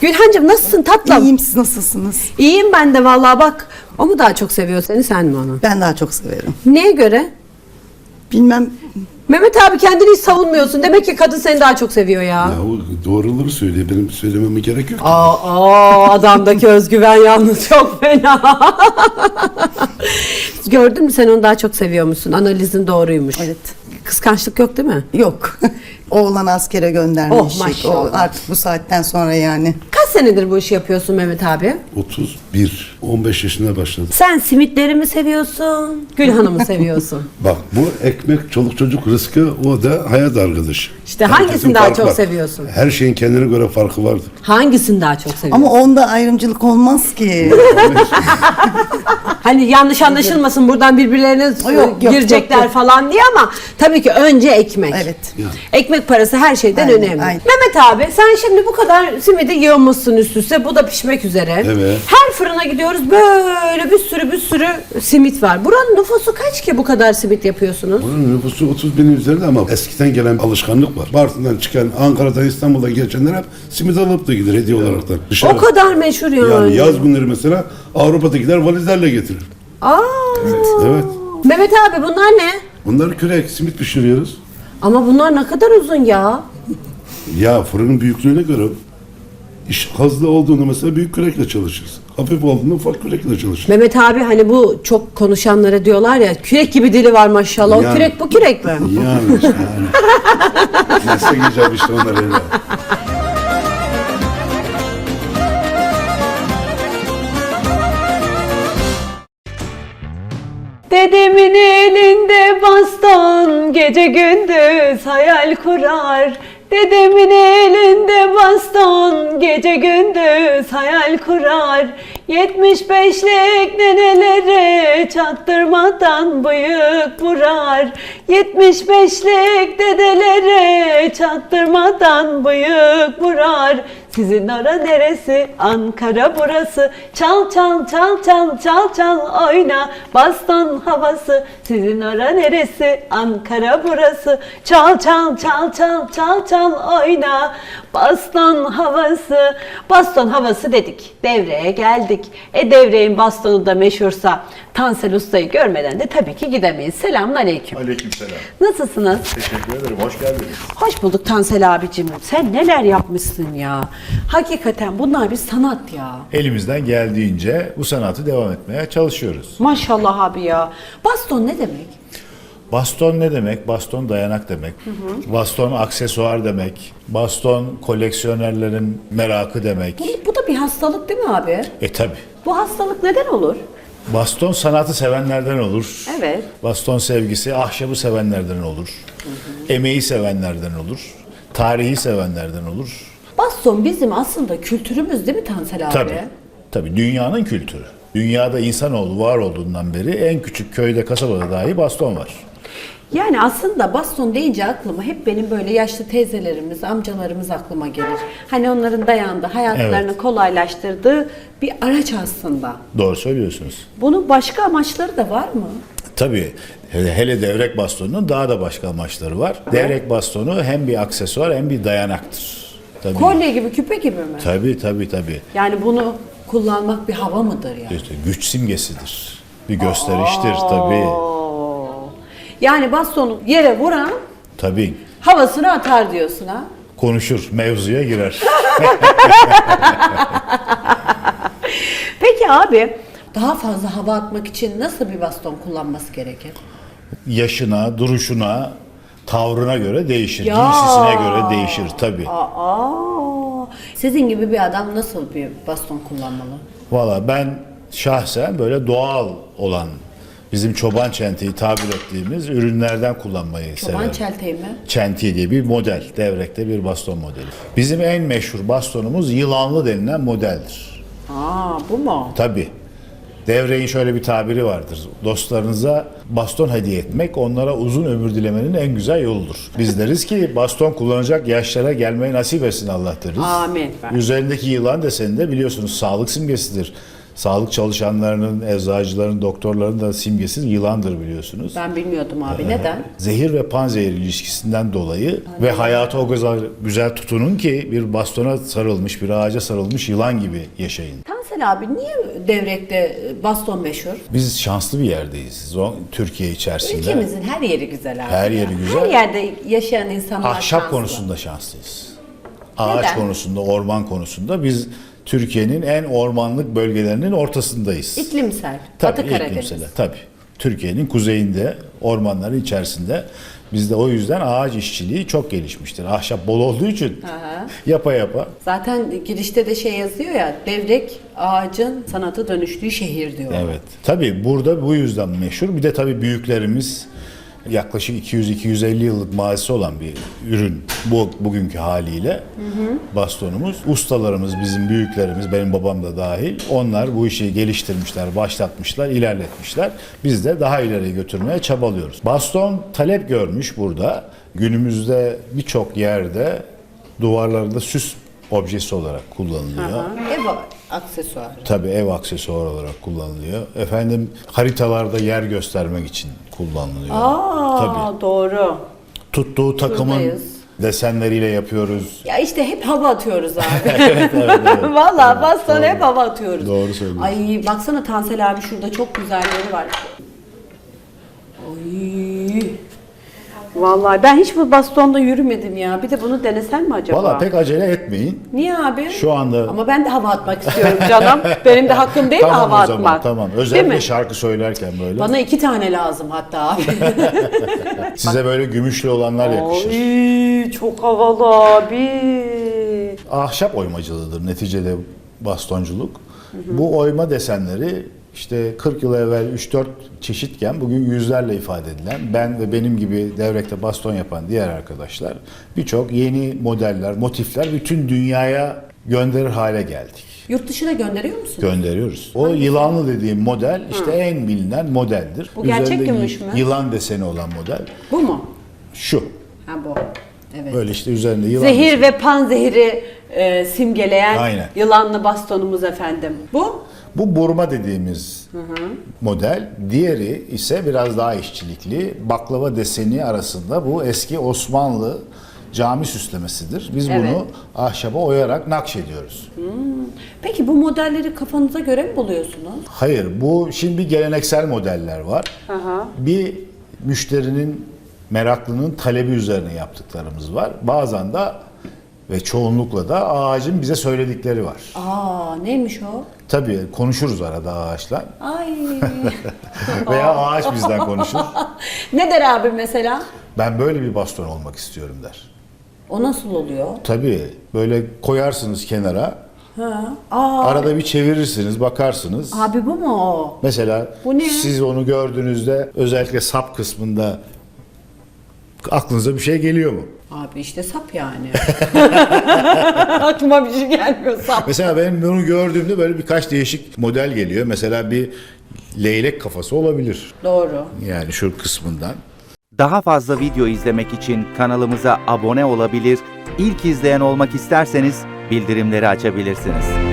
Gülhancığım nasılsın tatlım? İyiyim siz nasılsınız? İyiyim ben de vallahi bak. O mu daha çok seviyor seni sen mi onu? Ben daha çok severim. Neye göre? Bilmem Mehmet abi kendini hiç savunmuyorsun. Demek ki kadın seni daha çok seviyor ya. Ya o doğruları söylüyor. Benim söylememe gerek yok. Aa, aa, adamdaki özgüven yalnız çok fena. Gördün mü sen onu daha çok seviyor musun? Analizin doğruymuş. Evet. Kıskançlık yok değil mi? yok. Oğlan askere göndermiş. Oh, maşallah. O artık bu saatten sonra yani. Kaç senedir bu işi yapıyorsun Mehmet abi? 31, 15 yaşına başladım. Sen simitleri mi seviyorsun? Gülhan'ı mı seviyorsun? Bak bu ekmek, çoluk çocuk rızkı o da hayat arkadaşı. İşte hangisini daha farkı çok var. seviyorsun? Her şeyin kendine göre farkı vardır. Hangisini daha çok seviyorsun? Ama onda ayrımcılık olmaz ki. Hani yanlış anlaşılmasın buradan birbirlerine Yok, yok, girecekler yok, yok. falan diye ama tabii ki önce ekmek. Evet. Ekmek parası her şeyden Aynen, önemli. aynen. Mehmet abi sen şimdi bu kadar simidi yiyormuşsun üst üste. Bu da pişmek üzere. Evet. Her fırına gidiyoruz böyle bir sürü bir sürü simit var. Buranın nüfusu kaç ki bu kadar simit yapıyorsunuz? Bunun nüfusu 30 binin üzerinde ama eskiden gelen alışkanlık var. Bartın'dan çıkan, Ankara'dan, İstanbul'dan geçenler hep simit alıp da gider hediye olarak da. Dışarı. O kadar meşhur yani. Yani yaz günleri mesela Avrupa'dakiler valizlerle getirir. Aa. Evet. Mehmet abi bunlar ne? Bunlar kürek, simit pişiriyoruz. Ama bunlar ne kadar uzun ya. Ya fırının büyüklüğüne göre iş hızlı olduğunda mesela büyük kürekle çalışırız. Hafif olduğunda ufak kürekle çalışırız. Mehmet abi hani bu çok konuşanlara diyorlar ya kürek gibi dili var maşallah. O Yani. kürek bu kürek mi? Yani işte yani. Meslek icabı işte onlar öyle. Dedemin elinde baston gece gündüz hayal kurar. Dedemin elinde baston gece gündüz hayal kurar. 75'lik nenelere çaktırmadan bıyık vurar. 75'lik dedelere çaktırmadan bıyık vurar. Sizin ora neresi? Ankara burası. Çal çal çal çal çal çal oyna. Baston havası. Sizin ora neresi? Ankara burası. Çal çal çal çal çal çal oyna. Baston havası. Baston havası dedik. Devreye geldik. E devreyin bastonu da meşhursa Tansel Usta'yı görmeden de tabii ki gidemeyiz. Selamun aleyküm. Aleykümselam. Nasılsınız? Teşekkür ederim. Hoş geldiniz. Hoş bulduk Tansel abicim. Sen neler yapmışsın ya. Hakikaten bunlar bir sanat ya. Elimizden geldiğince bu sanatı devam etmeye çalışıyoruz. Maşallah abi ya. Baston ne demek? Baston ne demek? Baston dayanak demek. Baston aksesuar demek. Baston koleksiyonerlerin merakı demek. Bu, bu da bir hastalık değil mi abi? E tabi. Bu hastalık neden olur? Baston sanatı sevenlerden olur. Evet. Baston sevgisi ahşabı sevenlerden olur. Emeği sevenlerden olur. Tarihi sevenlerden olur. Baston bizim aslında kültürümüz değil mi Tansel abi? Tabii. Tabii dünyanın kültürü. Dünyada insanoğlu var olduğundan beri en küçük köyde, kasabada dahi baston var. Yani aslında baston deyince aklıma hep benim böyle yaşlı teyzelerimiz, amcalarımız aklıma gelir. Hani onların dayandığı, hayatlarını Evet. kolaylaştırdığı bir araç aslında. Doğru söylüyorsunuz. Bunun başka amaçları da var mı? Tabii hele, hele devrek bastonunun daha da başka amaçları var. Devrek bastonu hem bir aksesuar hem bir dayanaktır. Tabii. Kolye gibi, küpe gibi mi? Tabii tabii tabii. Yani bunu kullanmak bir hava mıdır yani? İşte güç simgesidir. Bir gösteriştir tabii. Yani bastonu yere vuran Tabii. havasını atar diyorsun ha? Konuşur, mevzuya girer. Peki abi daha fazla hava atmak için nasıl bir baston kullanması gerekir? Yaşına, duruşuna, tavrına göre değişir. Ya. Giysisine göre değişir tabii. Aa, sizin gibi bir adam nasıl bir baston kullanmalı? Valla ben şahsen böyle doğal olan bizim çoban çentiği tabir ettiğimiz ürünlerden kullanmayı Çoban severim. çelteği mi? Çentiği diye bir model, devrekte bir baston modeli. Bizim en meşhur bastonumuz yılanlı denilen modeldir. Aa, bu mu? Tabi. Devreğin şöyle bir tabiri vardır. Dostlarınıza baston hediye etmek onlara uzun ömür dilemenin en güzel yoludur. Biz deriz ki baston kullanacak yaşlara gelmeyi nasip etsin Allah deriz. Amin. Üzerindeki yılan deseni de biliyorsunuz sağlık simgesidir. Sağlık çalışanlarının, eczacıların, doktorların da simgesi yılandır biliyorsunuz. Ben bilmiyordum abi. Neden? Zehir ve panzehir ilişkisinden dolayı ve hayatı o kadar güzel tutunun ki bir bastona sarılmış, bir ağaca sarılmış yılan gibi yaşayın. Tansel abi niye Devrek'te baston meşhur? Biz şanslı bir yerdeyiz Türkiye içerisinde. Ülkemizin her yeri güzel abi. Her yeri güzel. Her yerde yaşayan insanlar Ahşap şanslı. konusunda şanslıyız. Ağaç Neden? konusunda, orman konusunda biz Türkiye'nin en ormanlık bölgelerinin ortasındayız. İklimsel. Tabii Batı iklimsel, Tabii. Türkiye'nin kuzeyinde, ormanların içerisinde bizde o yüzden ağaç işçiliği çok gelişmiştir. Ahşap bol olduğu için yapa yapa. Zaten girişte de şey yazıyor ya, Devrek ağacın sanata dönüştüğü şehir diyor. Evet. Tabii burada bu yüzden meşhur. Bir de tabii büyüklerimiz yaklaşık 200-250 yıllık mazisi olan bir ürün bu bugünkü haliyle bastonumuz. Ustalarımız bizim büyüklerimiz benim babam da dahil onlar bu işi geliştirmişler, başlatmışlar, ilerletmişler. Biz de daha ileriye götürmeye çabalıyoruz. Baston talep görmüş burada. Günümüzde birçok yerde duvarlarında süs objesi olarak kullanılıyor. Ha, Ev aksesuarı. Tabii ev aksesuarı olarak kullanılıyor. Efendim haritalarda yer göstermek için kullanılıyor. Aa Tabii. doğru. Tuttuğu takımın Şuradayız. desenleriyle yapıyoruz. Ya işte hep hava atıyoruz abi. Vallahi baston hep hava atıyoruz. Doğru söylüyorsun. Ay baksana Tansel abi şurada çok güzelleri var. Ay. Vallahi ben hiç bu bastonda yürümedim ya. Bir de bunu denesem mi acaba? Valla pek acele etmeyin. Niye abi? Şu anda- Ama ben de hava atmak istiyorum canım. Benim de hakkım değil mi tamam hava o zaman atmak? tamam. Özellikle mi? şarkı söylerken böyle. Bana iki tane lazım hatta abi. Size böyle gümüşlü olanlar yakışır. Ay çok havalı abi. ahşap oymacılığıdır neticede bastonculuk. Bu oyma desenleri işte 40 yıl evvel 3-4 çeşitken bugün yüzlerle ifade edilen ben ve benim gibi devrekte baston yapan diğer arkadaşlar birçok yeni modeller, motifler bütün dünyaya gönderir hale geldik. Yurt dışına gönderiyor musun? Gönderiyoruz. O yılanlı dediğim model işte en bilinen modeldir. Bu gerçek Üzerinde gümüş mü? Yılan deseni olan model. Bu mu? Şu. Ha bu. Evet. Böyle işte üzerinde yılan Zehir deseni. ve panzehiri e, simgeleyen Aynen. yılanlı bastonumuz efendim. Bu? Bu burma dediğimiz model. Diğeri ise biraz daha işçilikli. Baklava deseni arasında bu eski Osmanlı cami süslemesidir. Biz Evet. bunu ahşaba oyarak nakşediyoruz. Peki bu modelleri kafanıza göre mi buluyorsunuz? Hayır, bu şimdi geleneksel modeller var. Bir müşterinin meraklının talebi üzerine yaptıklarımız var. Bazen de ve çoğunlukla da ağacın bize söyledikleri var. Aa neymiş o? Tabii konuşuruz arada ağaçla Ay. veya ağaç bizden konuşur. ne der abi mesela? Ben böyle bir baston olmak istiyorum der. O nasıl oluyor? Tabii böyle koyarsınız kenara. Ha. Aa, Arada bir çevirirsiniz, bakarsınız. abi bu mu o? Mesela Bu ne? siz onu gördüğünüzde özellikle sap kısmında aklınıza bir şey geliyor mu? Abi işte sap yani. Aklıma bir şey gelmiyor sap. Mesela ben bunu gördüğümde böyle birkaç değişik model geliyor. Mesela bir leylek kafası olabilir. Doğru. Yani şu kısmından. Daha fazla video izlemek için kanalımıza abone olabilir, ilk izleyen olmak isterseniz bildirimleri açabilirsiniz.